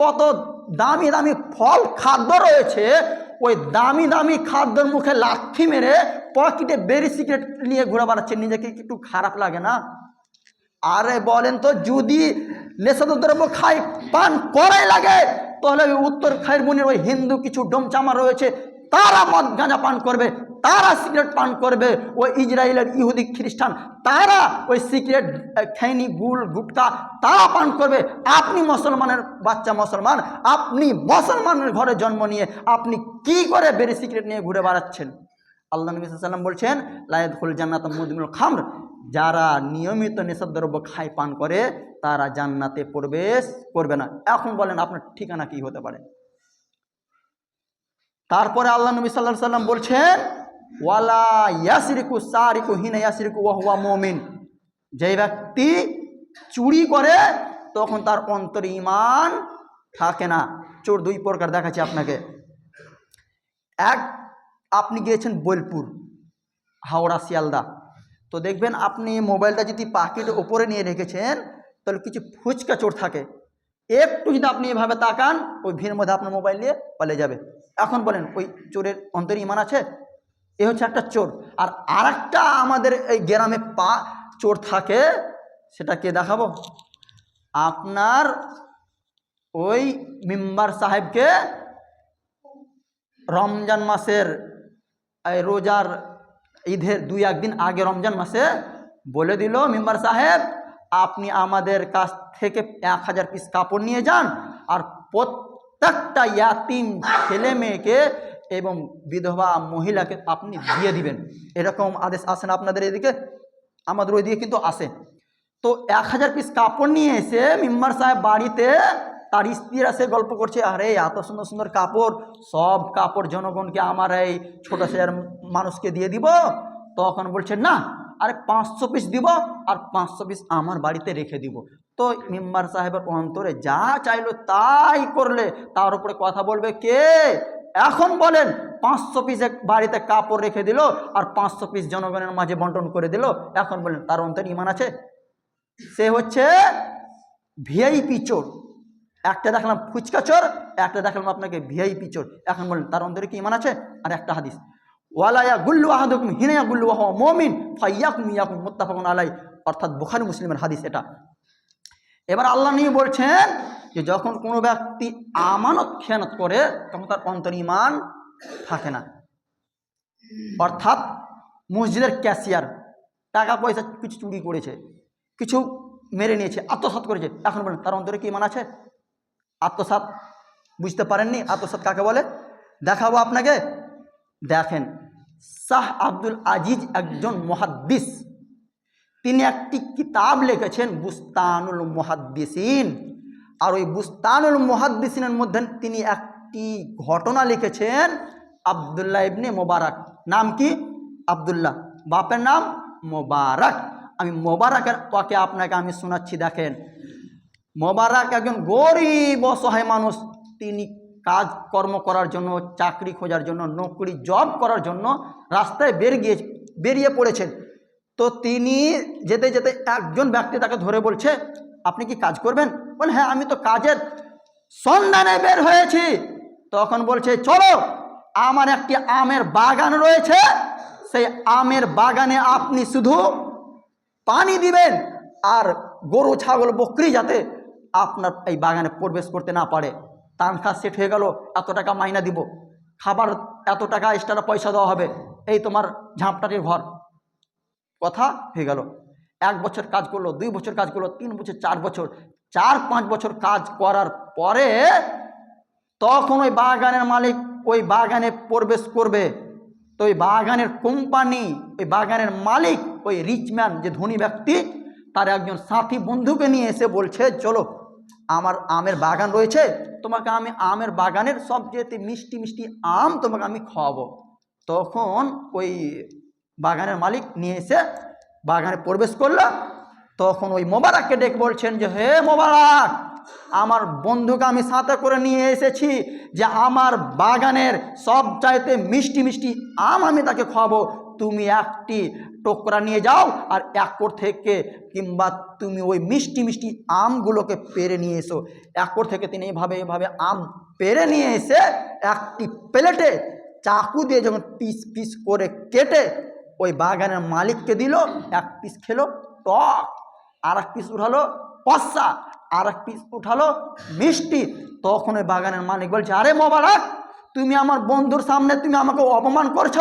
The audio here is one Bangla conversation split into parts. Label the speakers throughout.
Speaker 1: কত দামি দামি ফল খাদ্য রয়েছে, ওই দামি দামি খাদ্যর মুখে লাথি মেরে পকেটে বেরি সিগারেট নিয়ে ঘুরে বেড়াচ্ছে। নিজেকে একটু খারাপ লাগে না? আরে বলেন তো, যদি নেশাদ্রব্য খাই পান করাই লাগে, তাহলে উত্তর খাইরবুনের ওই হিন্দু কিছু ডোমচামা রয়েছে তারা মদ গাঁজা পান করবে, তারা সিগারেট পান করবে, ওই ইসরায়েলের ইহুদি খ্রিস্টান, তারা ওই সিগারেট খৈনি গুল গুটকা তারা পান করবে। আপনি মুসলমানের বাচ্চা মুসলমান, আপনি মুসলমানের ঘরে জন্ম নিয়ে আপনি কি করে বেরি সিগারেট নিয়ে ঘুরে বেড়াচ্ছেন? আল্লাহ নবী সাল্লাম বলছেন লায়দ খুল জান্নাত মুদিমুল খামর, যারা নিয়মিত নেশাদ্রব্য খায় পান করে, তারা জান্নাতে প্রবেশ করবে না। এখন বলেন আপনার ঠিকানা কি হতে পারে? তারপরে আল্লাহ নবী সাল্লাহ সাল্লাম বলছেন, ওয়ালা ইয়াসিরিকু সারিকু হিনা ইয়াসিরিকু ওয়াহুয়া মমিন। যে ব্যক্তি চুরি করে, তখন তার অন্তরে ইমান থাকে না। চোর দুই প্রকার দেখাচ্ছি আপনাকে। এক, আপনি গিয়েছেন বোলপুর, হাওড়া, শিয়ালদা। তো দেখবেন আপনি মোবাইলটা যদি পাখির ওপরে নিয়ে রেখেছেন, তাহলে কিছু ফুচকা চোর থাকে। একটু যদি আপনি এভাবে তাকান, ওই ভিড়ের মধ্যে আপনার মোবাইল নিয়ে পালিয়ে যাবে। এখন বলেন, ওই চোরের অন্তরে ইমান আছে? এ হচ্ছে একটা চোর। আর আরেকটা আমাদের এই গ্রামে পা, চোর থাকে, সেটা কে দেখাবো? আপনার ওই মেম্বার সাহেবকে রমজান মাসের রোজার ঈদের দুই একদিন আগে রমজান মাসে বলে দিল মেম্বার সাহেব আপনি আমাদের কাছ থেকে এক হাজার পিস কাপড় নিয়ে যান আর প্রত্যেকটা ইয়াতিম ছেলে মেয়েকে এবং বিধবা মহিলাকে আপনি দিয়ে দিবেন। এরকম আদেশ আসে না আপনাদের এদিকে? আমাদের ওইদিকে কিন্তু আসে তো এক হাজার পিস কাপড় নিয়ে এসে মেম্বার সাহেব বাড়িতে তার স্ত্রীরা সে গল্প করছে, আরে, এত সুন্দর সুন্দর কাপড়, সব কাপড় জনগণকে আমার এই ছোটো সেজার মানুষকে দিয়ে দিব? তখন বলছে, না আরে পাঁচশো পিস দিব আর পাঁচশো পিস আমার বাড়িতে রেখে দিব। তো মেম্বার সাহেবের অন্তরে যা চাইলো তাই করলে, তার উপরে কথা বলবে কে? এখন বলেন, পাঁচশো পিস বাড়িতে কাপড় রেখে দিল আর পাঁচশো পিস জনগণের মাঝে বন্টন করে দিল। এখন বলেন, তার অন্তর ইমান আছে? সে হচ্ছে ভিআইপি চোর। একটা দেখলাম ফুচকা চোর, একটা দেখলাম আপনাকে ভিআইপি চোর। এখন বলেন, তার অন্তরে কি ইমান আছে? আর একটা হাদিস। ওয়ালায়া গুল্লু আহাদুকুম হিনায়া গুল্লু আহ মমিন, ফাইয়াকুম ইয়াকুম, মুত্তাফাকুন আলাই অর্থাৎ বুখারি মুসলিমের হাদিস এটা। এবার আল্লাহ নিয়ে বলছেন যে যখন কোনো ব্যক্তি আমানত খেয়ানত করে, তখন তার অন্তর ইমান থাকে না। অর্থাৎ মসজিদের ক্যাশিয়ার টাকা পয়সা কিছু চুরি করেছে, কিছু মেরে নিয়েছে, আত্মসাৎ করেছে, এখন বলেন তার অন্তরে কি ইমান আছে? আত্মসাৎ? বুঝতে পারেননি? আত্মসাৎ কাকে বলে? দেখাবো আপনাকে। দেখেন, শাহ আব্দুল আজিজ একজন মহাদ্দিস। তিনি একটি কিতাব লিখেছেন, বুস্তানুল মুহাদ্দিসিন। আর ওই বুস্তানুল মুহাদ্দিসিনের মধ্যে তিনি একটি ঘটনা লিখেছেন, আবদুল্লাহ ইবনে মোবারক। নাম কি? আবদুল্লাহ। বাপের নাম মোবারক। আমি মোবারকের ওকে আপনাকে আমি শোনাচ্ছি, দেখেন। মোবারক একজন গরিব, অসহায় মানুষ। তিনি কাজ কর্ম করার জন্য, চাকরি খোঁজার জন্য, নৌকরি জব করার জন্য রাস্তায় বের গিয়ে, বেরিয়ে পড়েছেন। তো তিনি যেতে যেতে একজন ব্যক্তি তাকে ধরে বলছে, আপনি কি কাজ করবেন? বলে হ্যাঁ আমি তো কাজের সন্ধানে বের হয়েছি। তখন বলছে, চলো, আমার একটি আমের বাগান রয়েছে। সেই আমের বাগানে আপনি শুধু পানি দিবেন আর গরু, ছাগল, বকরি যাতে আপনার এই বাগানে প্রবেশ করতে না পারে। তানখা সেট হয়ে গেল, এত টাকা মাইনা দিব। খাবার, এত টাকা এক্সট্রা পয়সা দেওয়া হবে, এই তোমার ঝাঁপটাটির ঘর। কথা হয়ে গেল। এক বছর কাজ করল, দুই বছর কাজ করল, তিন বছর, চার বছর, চার পাঁচ বছর কাজ করার পরে তখন ওই বাগানের মালিক ওই বাগানে প্রবেশ করবে। তো ওই বাগানের কোম্পানি ওই বাগানের মালিক, ওই রিচম্যান যে ধনী ব্যক্তি, তার একজন সাথী বন্ধুকে নিয়ে এসে বলছে, চলো আমার আমের বাগান রয়েছে, তোমাকে আমি আমের বাগানের সবচেয়ে মিষ্টি মিষ্টি আম তোমাকে আমি খাওয়াবো। তখন ওই বাগানের মালিক নিয়ে এসে বাগানে প্রবেশ করল। তখন ওই মোবারককে ডেকে বলছেন যে, হে মোবারক, আমার বন্ধুকে আমি সাথে করে নিয়ে এসেছি যে, আমার বাগানের সব চাইতে মিষ্টি মিষ্টি আম আমি তাকে খাওয়াবো। তুমি একটি টোকরা নিয়ে যাও আর একর থেকে কিংবা তুমি ওই মিষ্টি মিষ্টি আমগুলোকে পেরে নিয়ে এসো। একর থেকে তিনি এভাবে এভাবে আম পেরে নিয়ে এসে একটি প্লেটে চাকু দিয়ে যখন পিস পিস করে কেটে ওই বাগানের মালিককে দিল, এক পিস খেলো, টক। আর এক পিস উঠালো পস্সা আর এক পিস উঠালো, মিষ্টি। তখন ওই বাগানের মালিক বলছে, আরে মোবারক তুমি আমার বন্ধুর সামনে তুমি আমাকে অপমান করছ।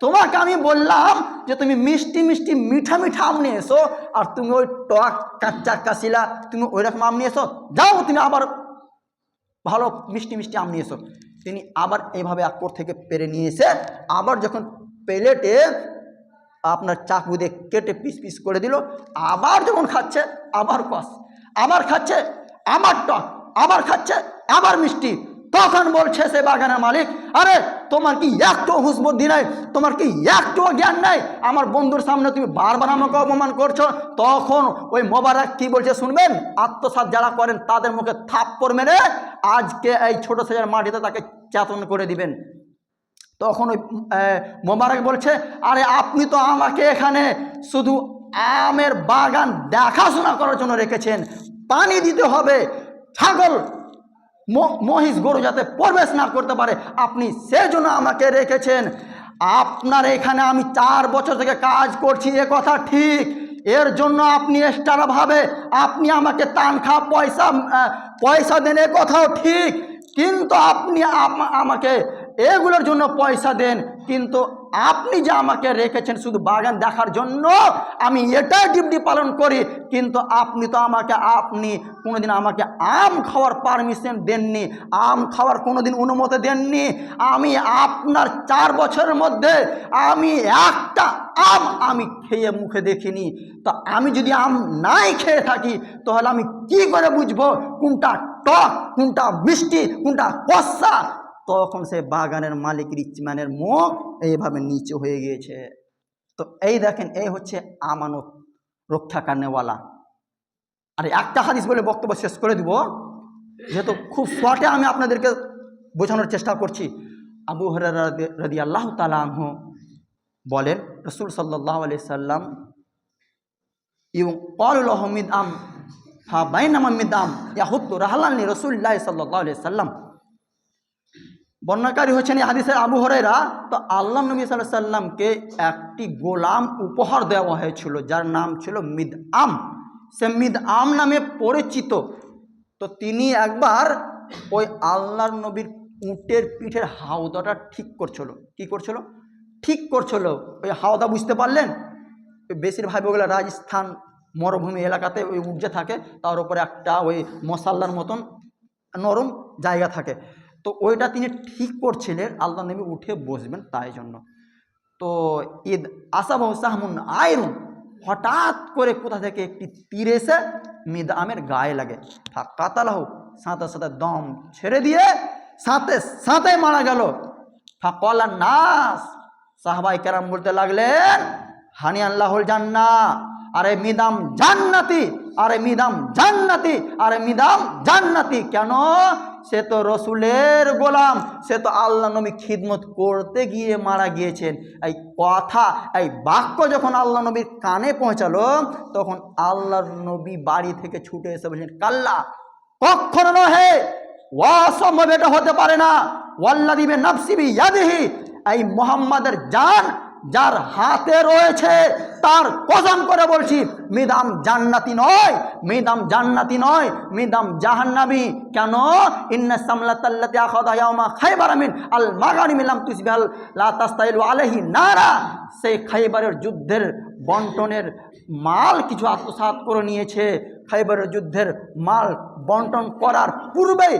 Speaker 1: তোমাকে আমি বললাম যে তুমি মিষ্টি মিষ্টি মিঠা মিঠা আম নিয়ে এসো, আর তুমি ওই টক কাঁচা কাশিলা তুমি ওই রকম আম নিয়ে এসো, যাও তুমি আবার ভালো মিষ্টি মিষ্টি আম নিয়ে এসো। তিনি আবার এইভাবে আকর থেকে পেরে নিয়ে এসে আবার যখন প্লেটে আপনার চাকু দিয়ে কেটে পিস পিস করে দিল, আবার যখন খাচ্ছে, আবার কষ, আবার খাচ্ছে, আবার টক, আবার খাচ্ছে, আবার মিষ্টি তখন বলছে সে বাগানের মালিক, আরে, তোমার কি একটু হুঁশ বুদ্ধি নাই? তোমার কি একটু জ্ঞান নাই? আমার বন্ধুর সামনে তুমি বারবার আমাকে অপমান করছ। তখন ওই মোবারক কি বলছে শুনবেন? আত্মসাৎ যারা করেন, তাদের মুখে থাপ্পড় মেরে আজকে এই ছোট সাজার মাটিতে তাকে চেতন করে দিবেন। তখন ওই মোবারক বলছে, আরে, আপনি তো আমাকে এখানে শুধু আমের বাগান দেখাশোনা করার জন্য রেখেছেন। পানি দিতে হবে। ছাগল মহিষ গরু যাতে প্রবেশ না করতে পারে, আপনি সেজন্য আমাকে রেখেছেন। আপনার এখানে আমি চার বছর থেকে কাজ করছি, এ কথা ঠিক। এর জন্য আপনি এক্সট্রাভাবে আপনি আমাকে তানখা পয়সা পয়সা দেন, এ কথাও ঠিক। কিন্তু আপনি আম- আমাকে এগুলোর জন্য পয়সা দেন, কিন্তু আপনি যে আমাকে রেখেছেন শুধু বাগান দেখার জন্য, আমি এটাই ডিউটি পালন করি, কিন্তু আপনি তো আমাকে, আপনি কোনোদিন আমাকে আম খাওয়ার পারমিশন দেননি, আম খাওয়ার কোনোদিন অনুমতি দেননি, আমি আপনার চার বছরের মধ্যে আমি একটা আম আমি খেয়ে মুখে দেখিনি। তো আমি যদি আম নাই খেয়ে থাকি, তাহলে আমি কি করে বুঝব কোনটা টক, কোনটা মিষ্টি, কোনটা কষা তখন সে বাগানের মালিক রিচম্যানের মুখ এইভাবে নিচু হয়ে গিয়েছে। তো এই দেখেন, এই হচ্ছে আমানত রক্ষা কারণেওয়ালা আর, একটা হাদিস বলে বক্তব্য শেষ করে দিব, যেহেতু খুব শর্টে আমি আপনাদেরকে বোঝানোর চেষ্টা করছি। আবু রদি আল্লাহ তালাহ বলেন, রসুল সাল্লাহ আলি সাল্লাম এবং কল হমিদ আম হা বাইন আমিদ আম ইয়াহুত্তু রাহলানি রসুল্লাহ সাল্লাহ আলি সাল্লাম। বর্ণাকারী হচ্ছেন এই হাদিসের আবু হরেরা তো আল্লাহ নবী সাল্লাহ সাল্লামকে একটি গোলাম উপহার দেওয়া হয়েছিল, যার নাম ছিল মিদ আম সে মিদ আম নামে পরিচিত। তো তিনি একবার ওই আল্লাহর নবীর উটের পিঠের হাওদাটা ঠিক করছিল। কি করছিল? ঠিক করছিল। ওই হাওদা বুঝতে পারলেন? বেশিরভাগ ওগুলো রাজস্থান মরুভূমি এলাকাতে ওই উর্জে থাকে। তার উপরে একটা ওই মশাল্লার মতন নরম জায়গা থাকে। তো ওইটা তিনি ঠিক করছিলেন, আল্লাহ নবী উঠে বসবেন তাই জন্য। তো ঈদ আসাবাহ সাহমুন আয়রুন হঠাৎ করে কোথা থেকে একটি তীর এসে মিদ আমের গায়ে লাগে। কাতালাহ সাঁতে সাথে দম ছেড়ে দিয়ে সাথে সাঁতে মারা গেল। ফাকলা নাস, সাহবাই কেরাম বলতে লাগলেন, হানি আল্লাহুল জান্না আরে মিদাম জান্নাতি আরে মিদাম জান্নাতি, আরে মিদাম জান্নাতি। কেন? সে তো রসুলের গোলাম, সে তো আল্লাহ নবী খিদমত করতে গিয়ে মারা গিয়েছেন। এই কথা, এই বাক্য যখন আল্লাহ নবীর কানে পৌঁছালো, তখন আল্লাহর নবী বাড়ি থেকে ছুটে এসে বলছেন কাল্লা, কখনো নহে, অসম্ভব এটা হতে পারে না। ওয়াল্লা দিবে নফসিবি ইয়াদিহি এই মোহাম্মদের জান যার হাতে রয়েছে তার কসম করে বলছি, মিদাম জান্নাতি নয়, মিদাম জান্নাতি নয়, মিদাম জাহান্নাবি কেন? ইন্না সামলাতাল্লাতি আখাদা ইয়াউমা খায়বার মিন আল মাগানি মিলাম তুসবিহাল লা তাস্তাইলু আলাইহি নারা। সেই খাইবারের যুদ্ধের বন্টনের মাল কিছু আত্মসাৎ করে নিয়েছে। খাইবারের যুদ্ধের মাল বন্টন করার পূর্বে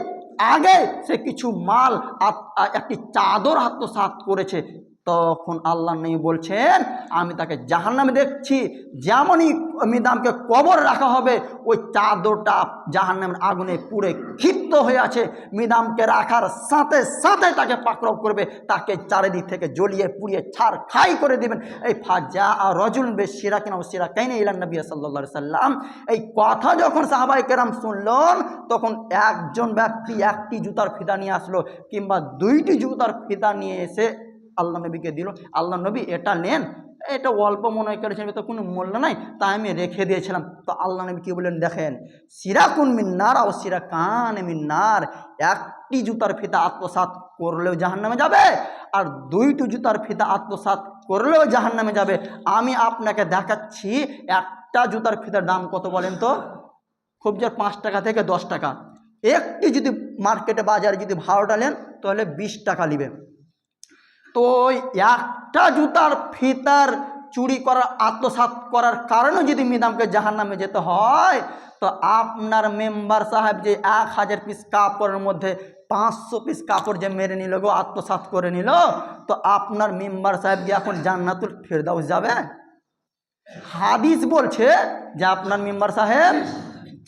Speaker 1: আগে সে কিছু মাল একটি চাদর আত্মসাৎ করেছে। তখন আল্লাহ নেই বলছেন, আমি তাকে জাহান্নামে দেখছি, যেমনই মিদামকে কবর রাখা হবে, ওই চাদরটা জাহান্নামের আগুনে পুড়ে ক্ষিপ্ত হয়ে আছে, মিদামকে রাখার সাথে সাথে তাকে পাকড়াও করবে, তাকে চারিদিক থেকে জ্বলিয়ে পুড়িয়ে ছাড় খাই করে দিবেন। এই ফাজা আর রজুল বে সিরা কিনা সিরা কাইনে ইলান নবী সাল্লা সাল্লাম, এই কথা যখন সাহাবাই কেরাম শুনলেন, তখন একজন ব্যক্তি একটি জুতার ফিতা নিয়ে আসলো, কিংবা দুইটি জুতার ফিতা নিয়ে এসে আল্লাহ নবীকে দিল। আল্লাহ নবী, এটা নেন। এটা অল্প মনে করেছেন তো কোনো মূল্য নাই, তাই আমি রেখে দিয়েছিলাম। তো আল্লাহ নবী কী বললেন, দেখেন, সিরাকুন মিন্নার ও সিরা কান মিন্নার একটি জুতার ফিতা আত্মসাৎ করলেও জাহান নামে যাবে, আর দুইটি জুতার ফিতা আত্মসাৎ করলেও জাহান নামে যাবে। আমি আপনাকে দেখাচ্ছি, একটা জুতার ফিতার দাম কত বলেন তো? খুব জোর পাঁচ টাকা থেকে দশ টাকা। একটি যদি মার্কেটে বাজারে যদি ভাড়াটা নেন, তাহলে বিশ টাকা নেবে। তো একটা জুতার ফিতার চুরি করার, আত্মসাৎ করার কারণে যদি মিদামকে জাহান নামে যেতে হয়, তো আপনার মেম্বার সাহেব যে এক হাজার পিস কাপড়ের মধ্যে পাঁচশো পিস কাপড় যে মেরে নিল গো, আত্মসাৎ করে নিল, তো আপনার মেম্বার সাহেব যে এখন জান্নাতুল ফেরদাউস যাবে? হাদিস বলছে যে আপনার মেম্বার সাহেব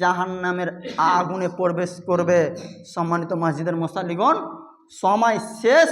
Speaker 1: জাহান নামের আগুনে প্রবেশ করবে। সম্মানিত মসজিদের মোসালিগণ সময় শেষ।